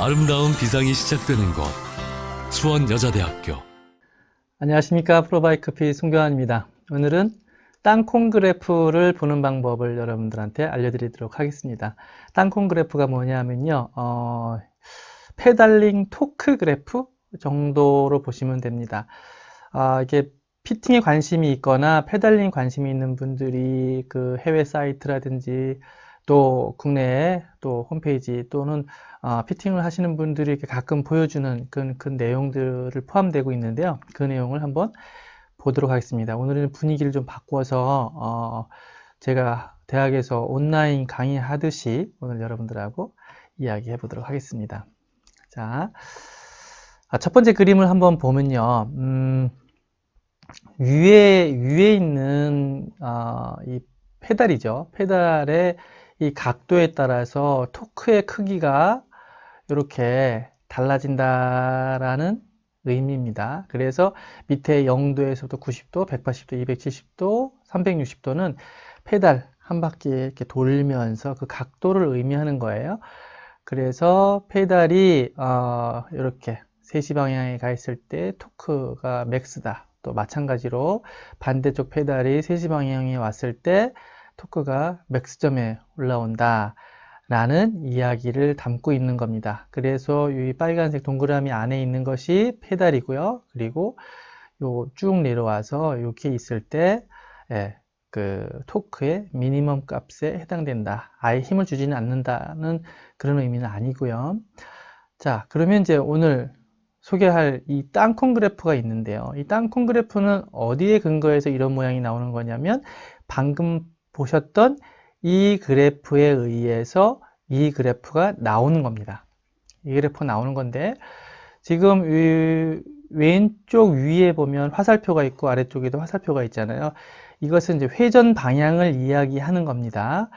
아름다운 비상이 시작되는 곳 수원여자대학교 안녕하십니까 프로바이크피 송교환입니다. 오늘은 땅콩 그래프를 보는 방법을 여러분들한테 알려드리도록 하겠습니다. 땅콩 그래프가 뭐냐면요, 어, 페달링 토크 그래프 정도로 보시면 됩니다. 아, 이게 피팅에 관심이 있거나 페달링 관심이 있는 분들이 그 해외 사이트라든지 또 국내에 또 홈페이지 또는 어, 피팅을 하시는 분들이 이렇게 가끔 보여주는 그, 그 내용들을 포함되고 있는데요. 그 내용을 한번 보도록 하겠습니다. 오늘은 분위기를 좀 바꿔서 어, 제가 대학에서 온라인 강의하듯이 오늘 여러분들하고 이야기해 보도록 하겠습니다. 자, 아, 첫 번째 그림을 한번 보면요. 음, 위에 위에 있는 어, 이 페달이죠. 페달의 이 각도에 따라서 토크의 크기가 이렇게 달라진다라는 의미입니다. 그래서 밑에 0도에서부터 90도, 180도, 270도, 360도는 페달 한 바퀴 이렇게 돌면서 그 각도를 의미하는 거예요. 그래서 페달이 어, 이렇게 3시 방향에 가 있을 때 토크가 맥스다. 또 마찬가지로 반대쪽 페달이 3시 방향에 왔을 때 토크가 맥스점에 올라온다. 라는 이야기를 담고 있는 겁니다. 그래서 이 빨간색 동그라미 안에 있는 것이 페달이고요. 그리고 요 쭉 내려와서 이렇게 있을 때, 예, 그 토크의 미니멈 값에 해당된다. 아예 힘을 주지는 않는다는 그런 의미는 아니고요. 자, 그러면 이제 오늘 소개할 이 땅콩 그래프가 있는데요. 이 땅콩 그래프는 어디에 근거해서 이런 모양이 나오는 거냐면 방금 보셨던 이 그래프에 의해서 이 그래프가 나오는 겁니다. 이 그래프가 나오는 건데 지금 이 왼쪽 위에 보면 화살표가 있고 아래쪽에도 화살표가 있잖아요. 이것은 이제 회전 방향을 이야기하는 겁니다.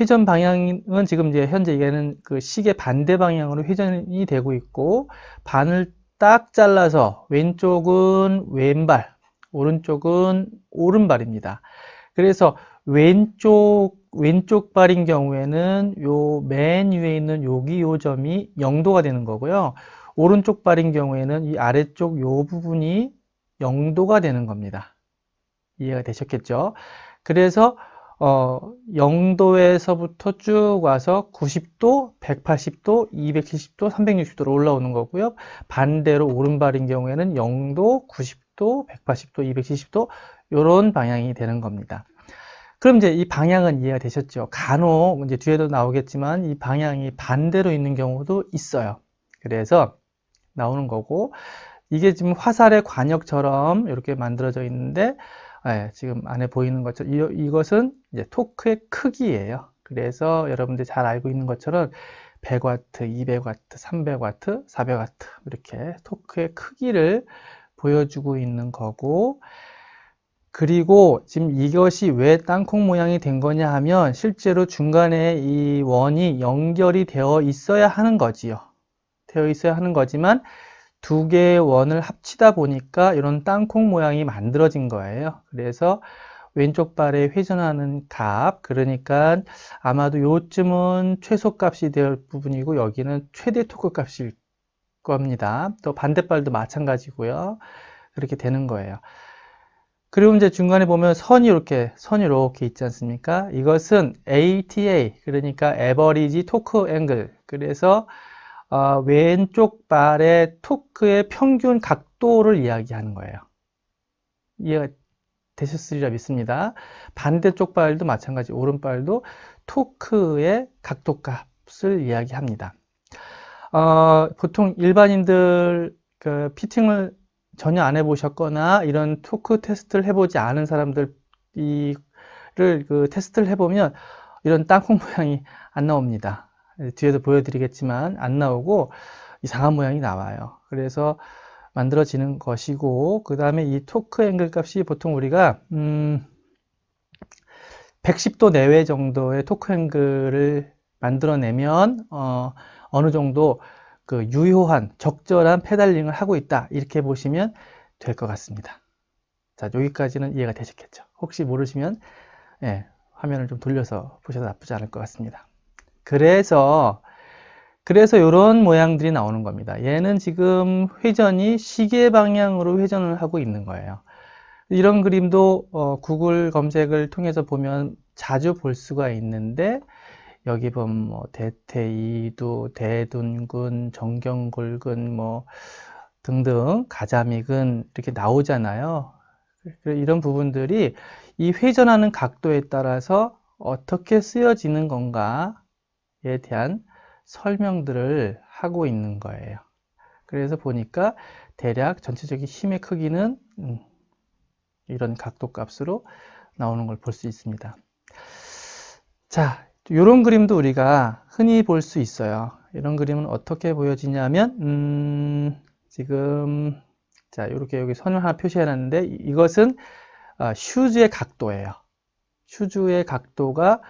회전 방향은 지금 이제 현재 얘는 그 시계 반대 방향으로 회전이 되고 있고 반을 딱 잘라서 왼쪽은 왼발, 오른쪽은 오른발입니다. 그래서 왼쪽 왼쪽 발인 경우에는 요 맨 위에 있는 여기 요 점이 0도가 되는 거고요. 오른쪽 발인 경우에는 이 아래쪽 요 부분이 0도가 되는 겁니다. 이해가 되셨겠죠? 그래서 어 0도에서부터 쭉 와서 90도, 180도, 270도, 360도로 올라오는 거고요. 반대로 오른발인 경우에는 0도, 90도, 180도, 270도 이런 방향이 되는 겁니다. 그럼 이제 이 방향은 이해가 되셨죠? 간혹 이제 뒤에도 나오겠지만 이 방향이 반대로 있는 경우도 있어요. 그래서 나오는 거고 이게 지금 화살의 관역처럼 이렇게 만들어져 있는데 네, 지금 안에 보이는 것처럼 이, 이것은 이제 토크의 크기예요. 그래서 여러분들이 잘 알고 있는 것처럼 100W, 200W, 300W, 400W 이렇게 토크의 크기를 보여주고 있는 거고 그리고 지금 이것이 왜 땅콩 모양이 된 거냐 하면 실제로 중간에 이 원이 연결이 되어 있어야 하는 거지요. 되어 있어야 하는 거지만 두 개의 원을 합치다 보니까 이런 땅콩 모양이 만들어진 거예요. 그래서 왼쪽 발에 회전하는 값, 그러니까 아마도 요쯤은 최소값이 될 부분이고 여기는 최대 토크 값일 겁니다. 또 반대발도 마찬가지고요. 그렇게 되는 거예요. 그리고 이제 중간에 보면 선이 이렇게, 선이 이렇게 있지 않습니까? 이것은 ATA, 그러니까 Average Torque Angle. 그래서 어, 왼쪽 발의 토크의 평균 각도를 이야기하는 거예요. 이해가 되셨으리라 믿습니다. 반대쪽 발도 마찬가지, 오른발도 토크의 각도 값을 이야기합니다. 어, 보통 일반인들 그 피팅을 전혀 안 해보셨거나 이런 토크 테스트를 해보지 않은 사람들 이를 그 테스트를 해보면 이런 땅콩 모양이 안 나옵니다. 뒤에도 보여드리겠지만 안 나오고 이상한 모양이 나와요. 그래서 만들어지는 것이고 그 다음에 이 토크 앵글 값이 보통 우리가 음 110도 내외 정도의 토크 앵글을 만들어내면 어, 어느 정도 그 유효한 적절한 페달링을 하고 있다 이렇게 보시면 될 것 같습니다 자 여기까지는 이해가 되셨겠죠 혹시 모르시면 예, 화면을 좀 돌려서 보셔도 나쁘지 않을 것 같습니다 그래서 그래서 이런 모양들이 나오는 겁니다. 얘는 지금 회전이 시계 방향으로 회전을 하고 있는 거예요. 이런 그림도 어, 구글 검색을 통해서 보면 자주 볼 수가 있는데 여기 보면 뭐 대퇴이두, 대둔근, 정경골근 뭐 등등 가자믹은 이렇게 나오잖아요. 이런 부분들이 이 회전하는 각도에 따라서 어떻게 쓰여지는 건가에 대한 설명들을 하고 있는 거예요. 그래서 보니까 대략 전체적인 힘의 크기는 음, 이런 각도 값으로 나오는 걸 볼 수 있습니다. 자, 이런 그림도 우리가 흔히 볼 수 있어요. 이런 그림은 어떻게 보여지냐면, 음, 지금, 자, 이렇게 여기 선을 하나 표시해 놨는데, 이- 이것은 어, 슈즈의 각도예요. 슈즈의 각도가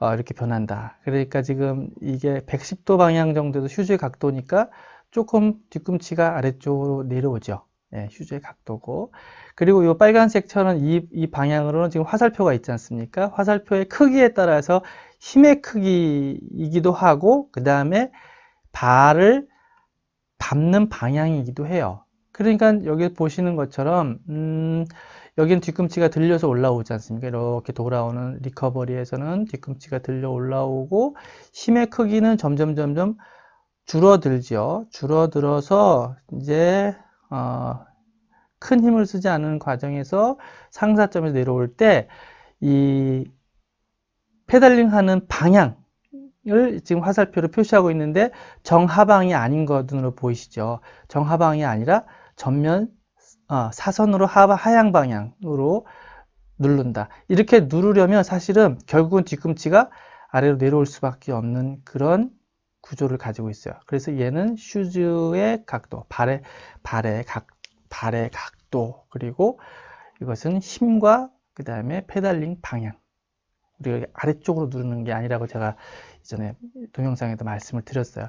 어, 이렇게 변한다. 그러니까 지금 이게 110도 방향 정도도 슈즈의 각도니까 조금 뒤꿈치가 아래쪽으로 내려오죠. 예, 슈즈의 각도고. 그리고 이 빨간색처럼 이, 이 방향으로는 지금 화살표가 있지 않습니까? 화살표의 크기에 따라서 힘의 크기이기도 하고, 그 다음에 발을 밟는 방향이기도 해요. 그러니까 여기 보시는 것처럼, 음, 여기는 뒤꿈치가 들려서 올라오지 않습니까? 이렇게 돌아오는 리커버리에서는 뒤꿈치가 들려 올라오고, 힘의 크기는 점점 점점 줄어들죠. 줄어들어서 이제 어, 큰 힘을 쓰지 않은 과정에서 상사점에서 내려올 때 이 페달링 하는 방향을 지금 화살표로 표시하고 있는데 정하방이 아닌 것으로 보이시죠? 정하방이 아니라 전면 어, 사선으로 하, 하향 방향으로 누른다. 이렇게 누르려면 사실은 결국은 뒤꿈치가 아래로 내려올 수밖에 없는 그런 구조를 가지고 있어요. 그래서 얘는 슈즈의 각도, 발의, 발의 각, 발의 각도, 그리고 이것은 힘과 그 다음에 페달링 방향. 우리가 아래쪽으로 누르는 게 아니라고 제가 이전에 동영상에도 말씀을 드렸어요.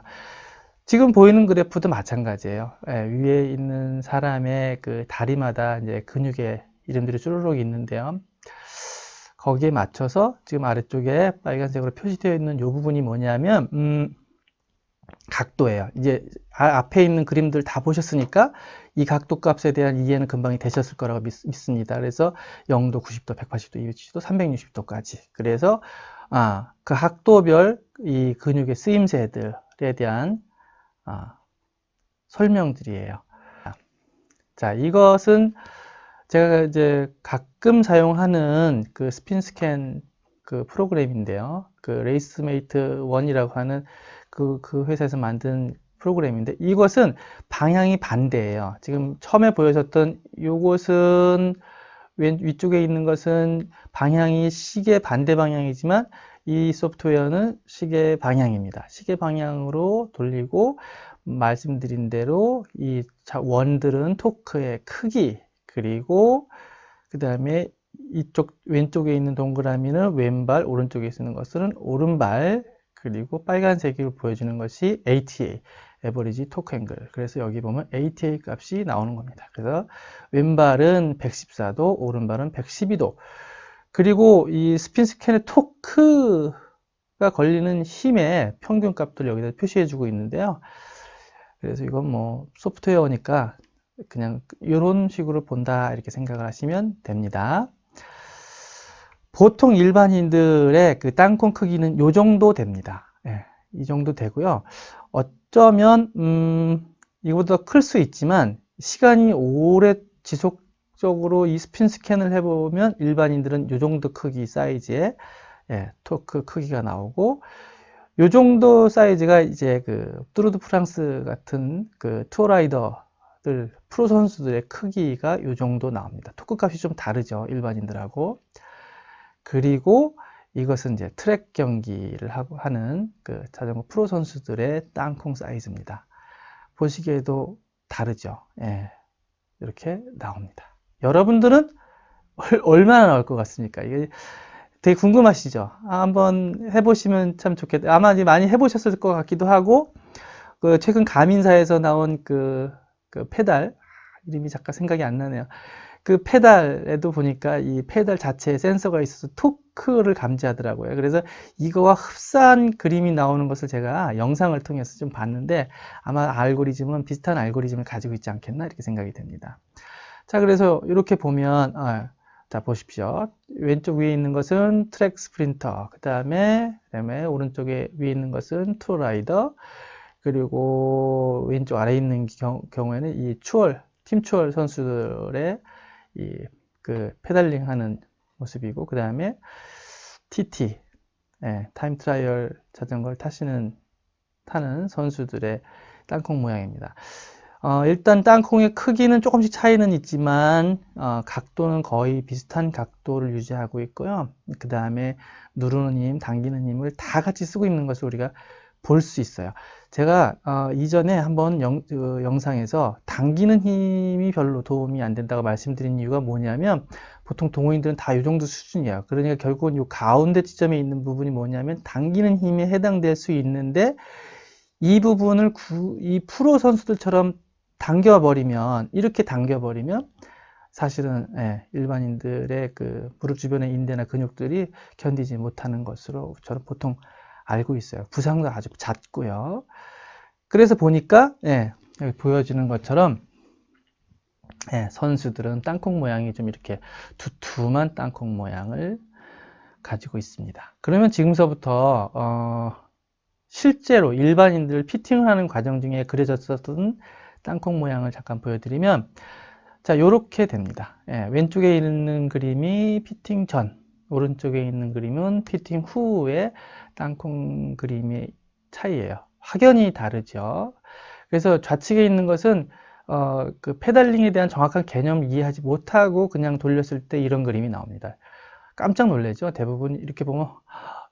지금 보이는 그래프도 마찬가지예요. 예, 위에 있는 사람의 그 다리마다 이제 근육의 이름들이 쭈루룩 있는데요. 거기에 맞춰서 지금 아래쪽에 빨간색으로 표시되어 있는 이 부분이 뭐냐면, 음, 각도예요. 이제 아- 앞에 있는 그림들 다 보셨으니까 이 각도 값에 대한 이해는 금방 되셨을 거라고 믿, 습니다 그래서 0도, 90도, 180도, 270도, 360도까지. 그래서 아, 그 각도별 이 근육의 쓰임새들에 대한 아, 설명들이에요. 자, 이것은 제가 이제 가끔 사용하는 그 스핀 스캔 그 프로그램인데요. 그 레이스메이트 1이라고 하는 그, 그 회사에서 만든 프로그램인데 이것은 방향이 반대예요. 지금 처음에 보여줬던 이것은 왼 위쪽에 있는 것은 방향이 시계 반대 방향이지만 이 소프트웨어는 시계 방향입니다. 시계 방향으로 돌리고 말씀드린 대로 이 자- 원들은 토크의 크기 그리고 그 다음에 이쪽 왼쪽에 있는 동그라미는 왼발 오른쪽에 있는 것은 오른발 그리고 빨간색으로 보여주는 것이 ATA 에버리지 토크 앵글. 그래서 여기 보면 ATA 값이 나오는 겁니다. 그래서 왼발은 114도 오른발은 112도. 그리고 이 스핀 스캔의 토크가 걸리는 힘의 평균 값들 여기다 표시해 주고 있는데요. 그래서 이건 뭐 소프트웨어니까 그냥 이런 식으로 본다 이렇게 생각을 하시면 됩니다. 보통 일반인들의 그 땅콩 크기는 요 정도 됩니다. 예, 이 정도 되고요. 어쩌면 음, 이거보다 클 수 있지만 시간이 오래 지속적으로 이 스핀 스캔을 해보면 일반인들은 요 정도 크기 사이즈의 예, 토크 크기가 나오고 요 정도 사이즈가 이제 그 뚜르드 프랑스 같은 그 투어라이더들 프로 선수들의 크기가 요 정도 나옵니다. 토크 값이 좀 다르죠 일반인들하고 그리고 이것은 이제 트랙 경기를 하고 하는 그 자전거 프로 선수들의 땅콩 사이즈입니다. 보시기에도 다르죠. 예, 이렇게 나옵니다. 여러분들은 얼- 얼마나 나올 것 같습니까? 이게 되게 궁금하시죠? 아, 한번 해보시면 참 좋겠다. 아마 많이 해보셨을 것 같기도 하고, 그 최근 가민사에서 나온 그, 그 페달, 아, 이름이 잠깐 생각이 안 나네요. 그 페달에도 보니까 이 페달 자체에 센서가 있어서 톡 토크를 감지하더라고요. 그래서 이거와 흡사한 그림이 나오는 것을 제가 영상을 통해서 좀 봤는데 아마 알고리즘은 비슷한 알고리즘을 가지고 있지 않겠나 이렇게 생각이 됩니다. 자, 그래서 이렇게 보면 아, 자 보십시오. 왼쪽 위에 있는 것은 트랙 스프린터, 그 다음에 그다음에 오른쪽에 위에 있는 것은 투라이더, 그리고 왼쪽 아래에 있는 경, 경우에는 이 추월 팀 추월 선수들의 이 그 페달링 하는 모습이고 그 다음에 TT 예, 타임 트라이얼 자전거를 타시는 타는 선수들의 땅콩 모양입니다. 어, 일단 땅콩의 크기는 조금씩 차이는 있지만 어, 각도는 거의 비슷한 각도를 유지하고 있고요. 그 다음에 누르는 힘, 당기는 힘을 다 같이 쓰고 있는 것을 우리가 볼 수 있어요. 제가 어, 이전에 한번 영, 그 영상에서 당기는 힘이 별로 도움이 안 된다고 말씀드린 이유가 뭐냐면 보통 동호인들은 다 이 정도 수준이에요. 그러니까 결국은 이 가운데 지점에 있는 부분이 뭐냐면 당기는 힘에 해당될 수 있는데 이 부분을 구, 이 프로 선수들처럼 당겨버리면 이렇게 당겨버리면 사실은 예, 일반인들의 그 무릎 주변의 인대나 근육들이 견디지 못하는 것으로 저는 보통 알고 있어요. 부상도 아주 잦고요. 그래서 보니까 예, 여기 보여지는 것처럼 예, 선수들은 땅콩 모양이 좀 이렇게 두툼한 땅콩 모양을 가지고 있습니다. 그러면 지금서부터 어, 실제로 일반인들 피팅하는 과정 중에 그려졌었던 땅콩 모양을 잠깐 보여드리면 자 이렇게 됩니다. 예, 왼쪽에 있는 그림이 피팅 전, 오른쪽에 있는 그림은 피팅 후의 땅콩 그림의 차이예요. 확연히 다르죠. 그래서 좌측에 있는 것은 어, 그 페달링에 대한 정확한 개념을 이해하지 못하고 그냥 돌렸을 때 이런 그림이 나옵니다. 깜짝 놀라죠. 대부분 이렇게 보면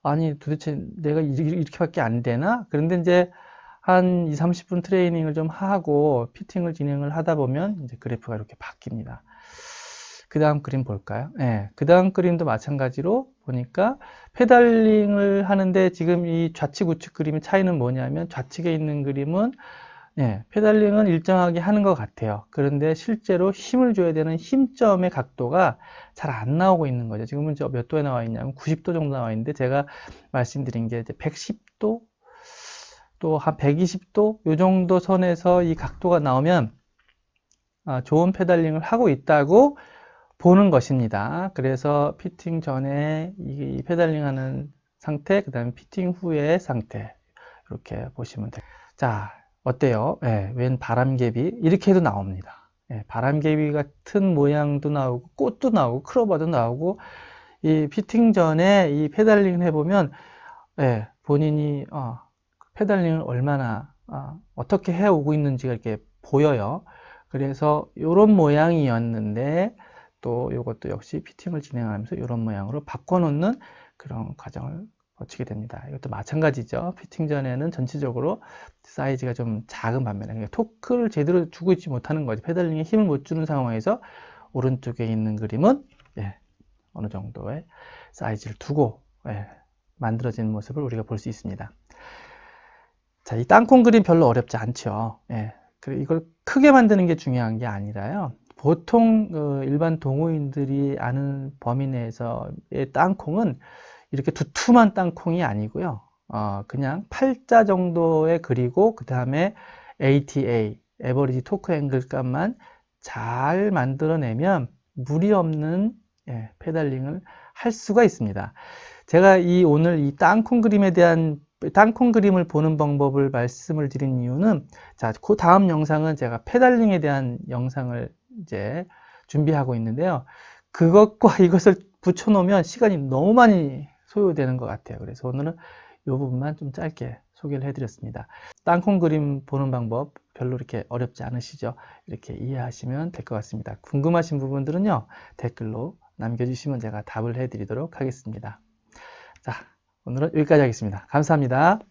아니 도대체 내가 이렇게- 이렇게밖에 안 되나? 그런데 이제 한 2, 30분 트레이닝을 좀 하고 피팅을 진행을 하다 보면 이제 그래프가 이렇게 바뀝니다. 그 다음 그림 볼까요? 예, 그 다음 그림도 마찬가지로 보니까 페달링을 하는데 지금 이 좌측 우측 그림의 차이는 뭐냐면 좌측에 있는 그림은 예, 페달링은 일정하게 하는 것 같아요. 그런데 실제로 힘을 줘야 되는 힘점의 각도가 잘 안 나오고 있는 거죠. 지금은 저 몇 도에 나와 있냐면 90도 정도 나와 있는데 제가 말씀드린 게 이제 110도 또 한 120도 요 정도 선에서 이 각도가 나오면 아, 좋은 페달링을 하고 있다고 보는 것입니다. 그래서 피팅 전에 이 페달링 하는 상태, 그 다음에 피팅 후의 상태 이렇게 보시면 돼요. 자, 어때요? 예, 웬 바람개비 이렇게 해도 나옵니다. 예, 바람개비 같은 모양도 나오고 꽃도 나오고 크로바도 나오고 이 피팅 전에 이 페달링을 해보면 예, 본인이 어, 페달링을 얼마나 어, 어떻게 해오고 있는지가 이렇게 보여요. 그래서 이런 모양이었는데 또 이것도 역시 피팅을 진행하면서 이런 모양으로 바꿔놓는 그런 과정을 거치게 됩니다. 이것도 마찬가지죠. 피팅 전에는 전체적으로 사이즈가 좀 작은 반면에 그러니까 토크를 제대로 주고 있지 못하는 거지. 페달링에 힘을 못 주는 상황에서 오른쪽에 있는 그림은 예, 어느 정도의 사이즈를 두고 예, 만들어진 모습을 우리가 볼 수 있습니다. 자, 이 땅콩 그림 별로 어렵지 않죠. 예, 그리고 이걸 크게 만드는 게 중요한 게 아니라요. 보통 어, 일반 동호인들이 아는 범위 내에서의 땅콩은 이렇게 두툼한 땅콩이 아니고요. 어, 그냥 팔자 정도에 그리고 그 다음에 ATA, 에버리지 토크 앵글 값만 잘 만들어내면 무리 없는 예, 페달링을 할 수가 있습니다. 제가 이 오늘 이 땅콩 그림에 대한 땅콩 그림을 보는 방법을 말씀을 드린 이유는 자, 그 다음 영상은 제가 페달링에 대한 영상을 이제 준비하고 있는데요. 그것과 이것을 붙여놓으면 시간이 너무 많이 소요되는 것 같아요. 그래서 오늘은 이 부분만 좀 짧게 소개를 해드렸습니다. 땅콩 그림 보는 방법 별로 이렇게 어렵지 않으시죠? 이렇게 이해하시면 될 것 같습니다. 궁금하신 부분들은요, 댓글로 남겨주시면 제가 답을 해드리도록 하겠습니다. 자, 오늘은 여기까지 하겠습니다. 감사합니다.